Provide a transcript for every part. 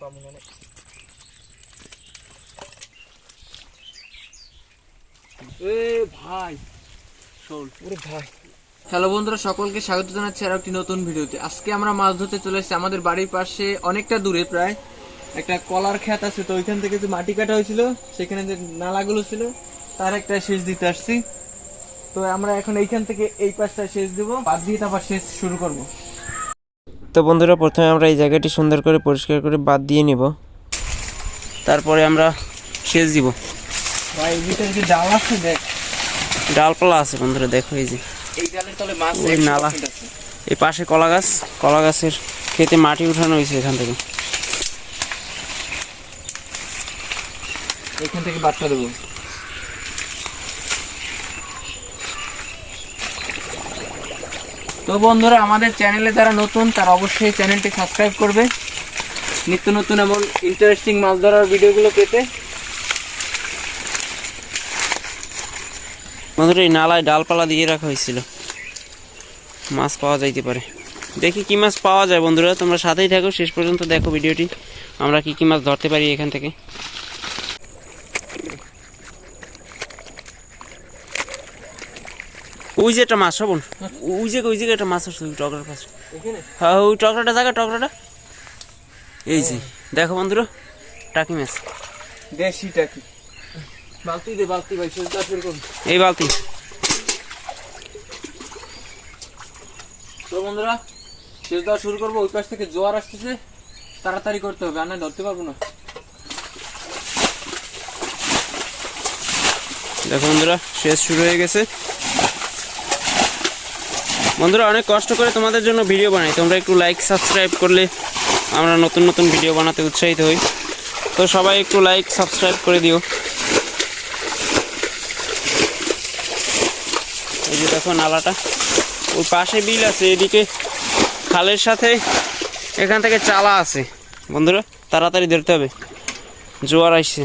পাবো না এ ভাই ভাই হ্যালো বন্ধুরা সকলকে স্বাগত জানাচ্ছি আর একটি নতুন ভিডিওতে। আজকে আমরা মাছ ধরতে চলে এসেছি আমাদের বাড়ির পাশে অনেকটা দূরে প্রায়। একটা কলার ক্ষেত আছে তো ওইখান থেকে যে মাটি কাটা হয়েছিল সেখানে যে নালাগুলো ছিল তার একটা শেষ দিতে আসছি। তো আমরা এখন এইখান থেকে এই পাশটা শেষ দেবো। বাদ দিয়ে তারপর শেষ শুরু করব। তো বন্ধুরা প্রথমে আমরা এই জায়গাটি সুন্দর করে পরিষ্কার করে বাদ দিয়ে নিব। তারপরে আমরা সেচ দিব। ভাই ভিতরে যে ডাল আছে দেখ। ডালপালা আছে বন্ধুরা দেখো এই যে। এই ডালের তলে মাছ ওই 100% নালা। এই পাশে কলা গাছ কলা গাছের খেতে মাটি উঠানো হয়েছে এখান থেকে। এখান থেকে বাটটা দেবো। তো বন্ধুরা, আমাদের চ্যানেলে যারা নতুন, তারা অবশ্যই চ্যানেলটি সাবস্ক্রাইব করবে। নিত্য নতুন এমন ইন্টারেস্টিং মাছ ধরার ভিডিওগুলো পেতে। বন্ধুরা, এই নালায় ডালপালা দিয়ে রাখা হয়েছিল। মাছ পাওয়া যাইতে পারে। দেখি কি মাছ পাওয়া যায় বন্ধুরা, তোমরা সাথেই থাকো। শেষ পর্যন্ত দেখো ভিডিওটি। আমরা কি কি মাছ ধরতে পারি এখান থেকে। ওই যে একটা মাছ হবন ওই যে ওই জায়গায় একটা মাছ আছে ওই টকরার পাশে। হ্যাঁ ওই টকরাটা জায়গা টকরাটা এই যে দেখো বন্ধুরা টাকি মাছ। দেশিটা কি বালতি দে বালতি ভাই এই বালতি। তো বন্ধুরা শেষ দেওয়া শুরু করব ওই পাশ থেকে জোয়ার আসতেছে। তাড়াতাড়ি করতে হবে আর না ধরতে পারব না। দেখো বন্ধুরা শেষ শুরু হয়ে গেছে। বন্ধুরা, অনেক কষ্ট করে তোমাদের জন্য ভিডিও বানাই। তোমরা একটু লাইক সাবস্ক্রাইব করলে আমরা নতুন নতুন ভিডিও বানাতে উৎসাহিত হই। তো সবাই একটু লাইক সাবস্ক্রাইব করে দিও। এই যে দেখো নালাটা। ওই পাশে বিল আছে, এদিকে খালের সাথে এখান থেকে চালা আছে। বন্ধুরা, তাড়াতাড়ি ধরতে হবে। জোয়ার আসছে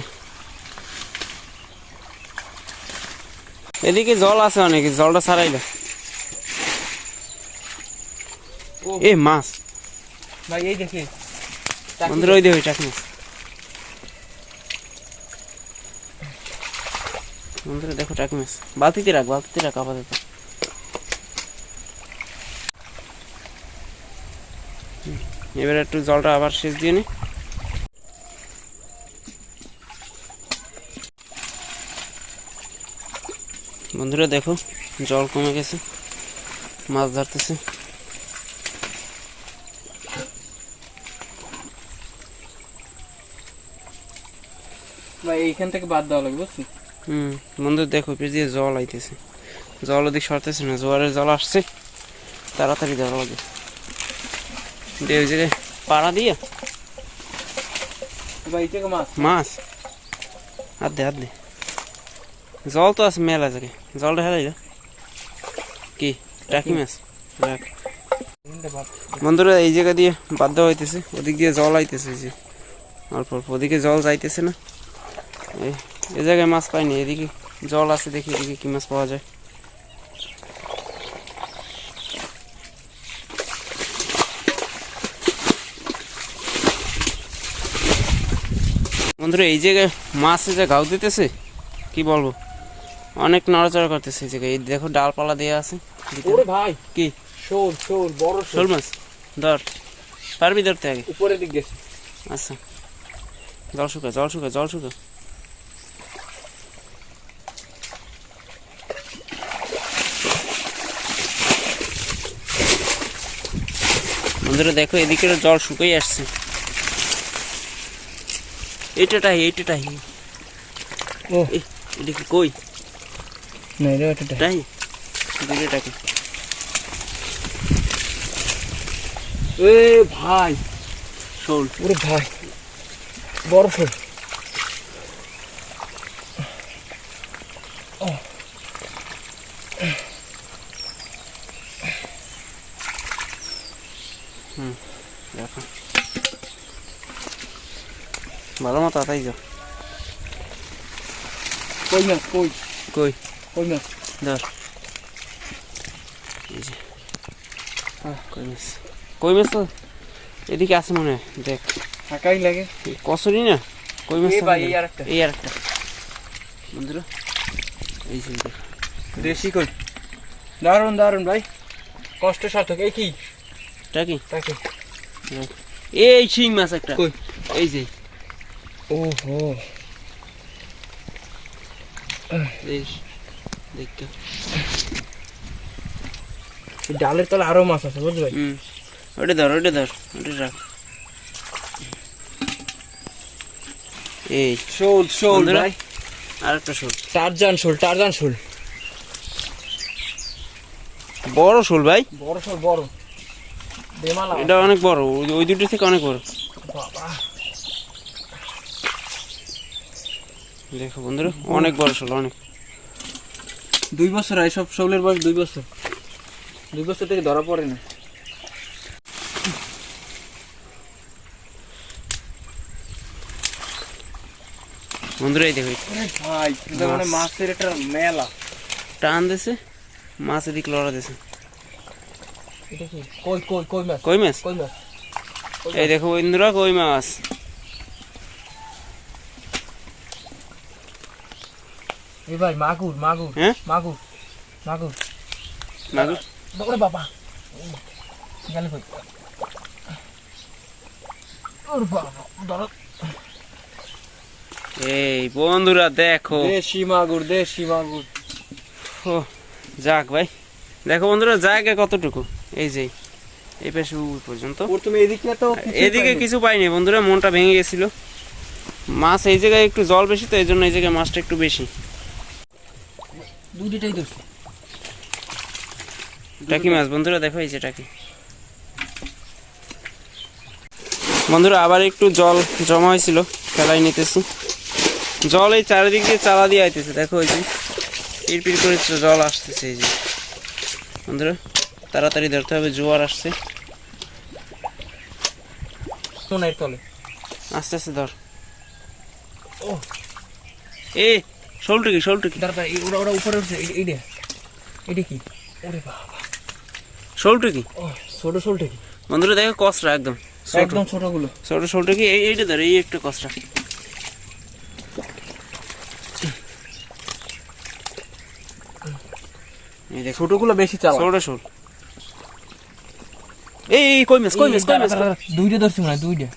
এদিকে জল আছে অনেক, জলটা ছাড়াইলে ও এ মাছ। ভাই এই দেখে। বন্ধুরা ওই দেখো চাকরি মাছ। বন্ধুরা দেখো টাকি মাছ। বালতিতে রাখ বালতিতে রাখ আপাতত। এবার একটু জলটা আবার সেচ দিয়ে নি। বন্ধুরা দেখো জল কমে গেছে। মাছ ধরতেছে। এইখান থেকে বাদ দেওয়া লাগবে বুঝছি? হুম বন্ধু দেখো পেজ দিয়ে জল আইতেছে। জল ওদিক সরতেছে না জোয়ারের জল আসছে। তাড়াতাড়ি দেওয়া লাগে। দিয়ে ওই জায়গায় পাড়া দিয়ে। মাছ? মাছ? দে আর দে। জল তো আছে মেলা জায়গায়। জলটা হেলাই কি? টাকি মাছ? রাখ। বন্ধুরা এই জায়গা দিয়ে বাধ্য হইতেছে। ওদিক দিয়ে জল আইতেছে যে। অল্প অল্প। ওদিকে জল যাইতেছে না। এই জায়গায় মাছ পাইনি এদিকে জল আছে দেখি এদিকে কি মাছ পাওয়া যায়। বন্ধুরা এই জায়গায় মাছ যে গাও দিতেছে কি বলব? অনেক নড়াচড়া করতেছে এই জায়গায়। এই দেখো ডালপালা দেওয়া আছে ওরে ভাই কি? শোল শোল বড় শোল। মাছ? ধর পারবি ধরতে আগে? উপরে দিক গেছে। আচ্ছা। জল শুকা জল শুকা জল শুকা। বন্ধুরা দেখো এদিকে জল শুকাই আসছে। এইটাটাই এইটাটাই ও। এ- এদিকে কই? না এটা এটা টাই দিদিটাকে এ ভাই শোল ওরে ভাই বড় শোল দেখো মতো আতাই কই মাছ কই? কই? কই মাছ ধর। কই মাছ কই মাছ তো? এদিকে আছে মনে হয় দেখ। ফাঁকাই লাগে। কসরি না? কই মাছ এ থাকে ভাই, এই আরেকটা। এই বন্ধুরা এই যে দেশি কই? দারুণ দারুণ ভাই। কষ্ট সার্থক এই কি? এটা কি? তাকে। এই শিং মাছ একটা। কই? এই যে। ওহো। দেখ দেখ ডালের তলে আরও মাছ আছে বুঝলি? ওটা ধর ওটা ধর ওটা রাখ। এই শোল শোল ভাই। আর একটা শোল। টারজান শোল টারজান শোল। বড় শোল ভাই। বড় শোল বড়। বেমালা এটা অনেক বড় ওই- ওই দুটো থেকে অনেক বড়। বাবা। দেখো বন্ধুরা অনেক বড় শোল অনেক। দুই বছর হয় সব শোলের বয়স দুই বছর। দুই বছর থেকে ধরা পড়ে না। বন্ধুরা এই দেখো ভাই এটা মানে মাছের একটা মেলা। টান দিছে মাছ এদিকে লড়া দিছে। কই কই কই মাছ? কই মাছ? কই মাছ? এই দেখো বন্ধুরা কই মাছ? এই ভাই মাগুর মাগুর হ্যাঁ? মাগুর মাগুর। মাগুর? ওরে বাবা। গেলে কই? ওরে বাবা ধরো এই বন্ধুরা দেখো। দেশি মাগুর দেশি মাগুর। ও যাক ভাই। দেখো বন্ধুরা জায়গা কতটুকু? এই যে এই পাশে পর্যন্ত। প্রথমে এদিকে তো এদিকে কিছু পাইনি বন্ধুরা মনটা ভেঙে গেছিল। মাছ এই জায়গায় একটু জল বেশি তো এই জন্য এই জায়গায় মাছটা একটু বেশি। দুইটাই ধরছে। টাকি মাছ বন্ধুরা দেখো এই যে টাকি। বন্ধুরা আবার একটু জল জমা হয়েছিল খেলায় নিতেছি। জল এই চারিদিক দিয়ে চালা দিয়ে আইতেছে দেখো এই যে। পিড় করে জল আসতেছে এই যে। বন্ধুরা তাড়াতাড়ি ধরতে হবে জোয়ার আসছে। তলে। আস্তে আস্তে ধর। ও। এ শোলটা কি দাঁড়া ওরা ওরা উপরে উঠছে এইটা এটা কি? ওরে বাবা। কি ও ছোট ছোটটা কি বন্ধুরা দেখো কসরা একদম একদম ছোটগুলো। ছোট শোলটা কি এই এইটা ধর এই একটা কসরা ছোটগুলো বেশি চালা ছোট শোল। এই কই মাছ কই মাছ কই মাছ? দুইটা ধরছি মনে হয় দুইটা।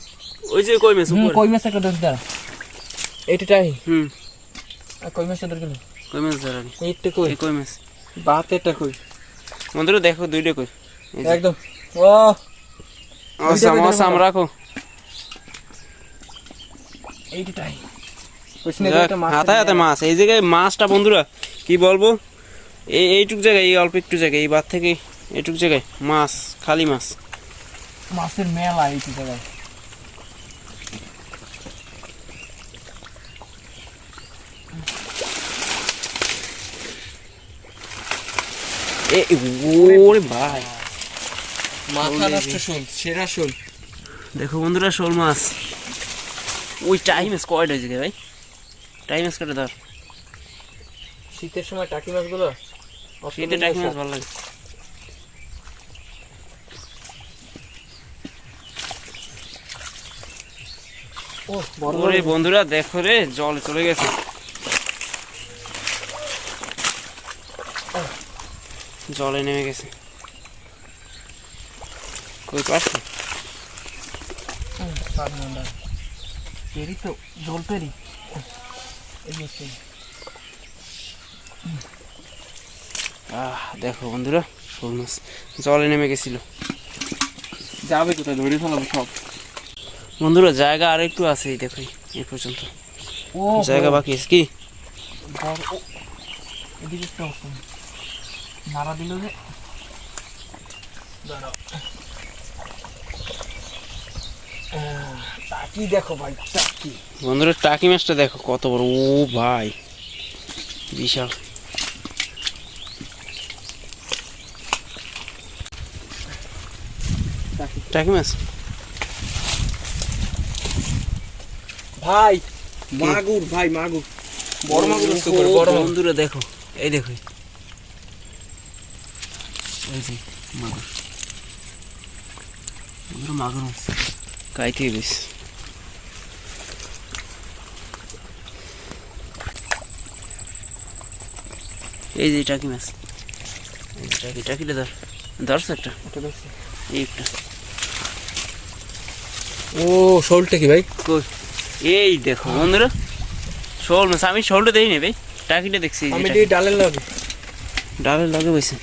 ওই যে কই মাছ কই মাছ একটা ধরছি দাঁড়া। এইটাই হুম। কই কই মাছ ধরা এইটা কই এই কই মাছ? বাতেরটা কই? বন্ধুরা দেখো দুইটা কই। একদম। ও! অসাম অসাম রাখো। এইটাই। ওইখানে যাক, একটা মাছ হাতায় হাতে মাছ। এই জায়গায় মাছটা বন্ধুরা কি বলব? এই এইটুক জায়গায় এই অল্প একটু জায়গায় এই বাদ থেকে এইটুক জায়গায় মাছ খালি মাছ। মাছের মেলা এই জায়গায়। ওরে ভাই। মাথা নষ্ট শোল সেরা শোল। দেখো বন্ধুরা শোল মাছ। ওই টাইম কয়টা ওই ভাই। টাইম কটা ধর। শীতের সময় টাকি মাছগুলো শীতে টাইম মাছ ভালো লাগে। বন্ধুরা দেখো রে জল চলে গেছে। জলে নেমে গেছে। কই পাশে সাত নম্বর পেরি তো জল পেরি। আহ দেখো বন্ধুরা শোল মাছ জলে নেমে গেছিল। যাবে কোথায়? ধরে ফেলাবো সব। বন্ধুরা জায়গা আর একটু আছে দেখো এই পর্যন্ত। জায়গা বাকি আছে কি বড় ও এদিকে একটা অবস্থা নাড়া দিল যে। দাঁড়াও। টাকি দেখো ভাই টাকি বন্ধুরা টাকি মাছটা দেখো কত বড়। ও ভাই বিশাল। টাকি টাকি মাছ ভাই মাগুর ভাই মাগুর। বড় মাগুর বড় বন্ধুরা দেখো এই দেখো। এই যে টাকি মাছ। টাকি টাকিটা ধর। ধরছে একটা। একটা ও শোলটা কি ভাই। এই দেখো বন্ধুরা শোল মাছ। আমি শোলটা দেখিনি ভাই টাকিটা দেখছি আমি ডালের লাগে। ডালের লাগে বসে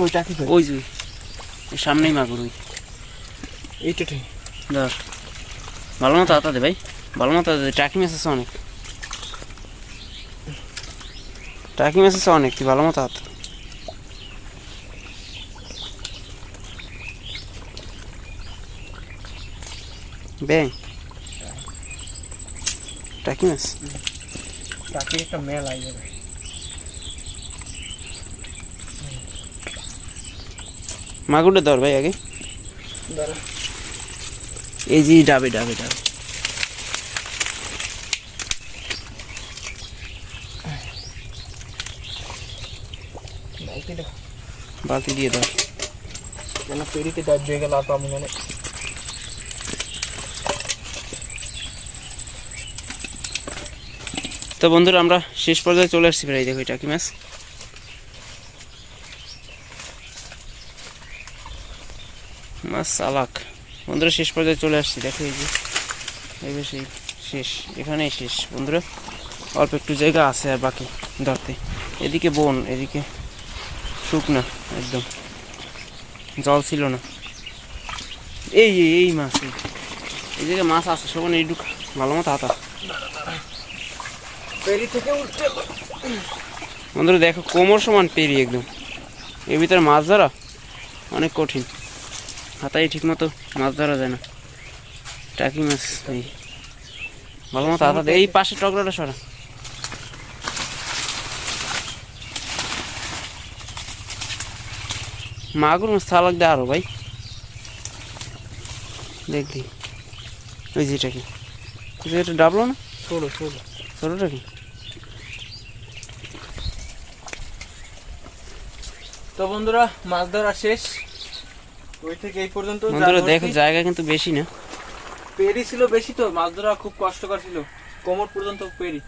কই টাকি ওই যে সামনেই মাগুর ওই। এইটা ঠিক। ধর। ভালো মতো আতা দে ভাই ভালো মতো দে। টাকি মাছ অনেক। মাছ আছে অনেক তুই ভালো মতো আতা। ব্যাং। টাকি মাছ। টাকি একটা মেল আই যাবে। মাগুরটা ধর ভাই আগে। এই যে ডাবে ডাবে ডাবে। বালতি দিয়ে ধর যেন পেরিতে দাঁড় দিয়ে গেল আর পাবো না তো বন্ধুরা আমরা শেষ পর্যায়ে চলে আসছি প্রায় দেখো এটা কি মাছ? মাছ চালাক বন্ধুরা শেষ পর্যায়ে চলে আসছি। দেখো এই যে এই সেই শেষ এখানেই শেষ। বন্ধুরা অল্প একটু জায়গা আছে আর বাকি ধরতে। এদিকে বন এদিকে শুকনা একদম। জল ছিল না। এই এই মাছ এই। এই জায়গায় মাছ আছে সবাই এই ঢুক। ভালো মতো হাতা পেরি থেকে উঠতে বন্ধুরা দেখো কোমর সমান পেরি একদম। এর ভিতরে মাছ ধরা অনেক কঠিন। হাতায় ঠিক মতো মাছ ধরা যায় না। টাকি মাছ এই ভালো মতো হাতা। এই পাশে টগরাটা সরা। মাগুর মাছ চালাক দে আরও ভাই। দেখি ওই যে এটা কি ওই যে এটা ডাবলো না? ছোড়ো ছোড়ো ছোটটা কি তো বন্ধুরা মাছ ধরা শেষ। ওই থেকে এই পর্যন্ত বন্ধুরা দেখো জায়গা কিন্তু বেশি না। পেরি ছিল বেশি তো মাছ ধরা খুব কষ্টকর ছিল। কোমর পর্যন্ত পেরি।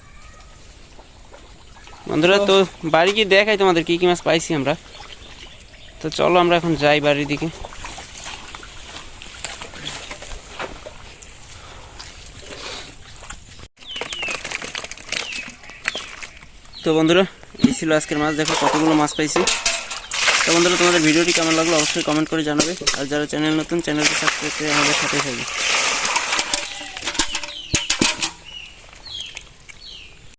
বন্ধুরা তো বাড়ি গিয়ে দেখাই তোমাদের কি কি মাছ পাইছি আমরা। তো চলো আমরা এখন যাই বাড়ির দিকে। তো বন্ধুরা এই ছিল আজকের মাছ। দেখো কতগুলো মাছ পাইছি। তো বন্ধুরা, তোমাদের ভিডিওটি কেমন লাগল অবশ্যই কমেন্ট করে জানাবে। আর যারা চ্যানেল নতুন চ্যানেলটি সাবস্ক্রাইব করে আমাদের সাথে থাকবে।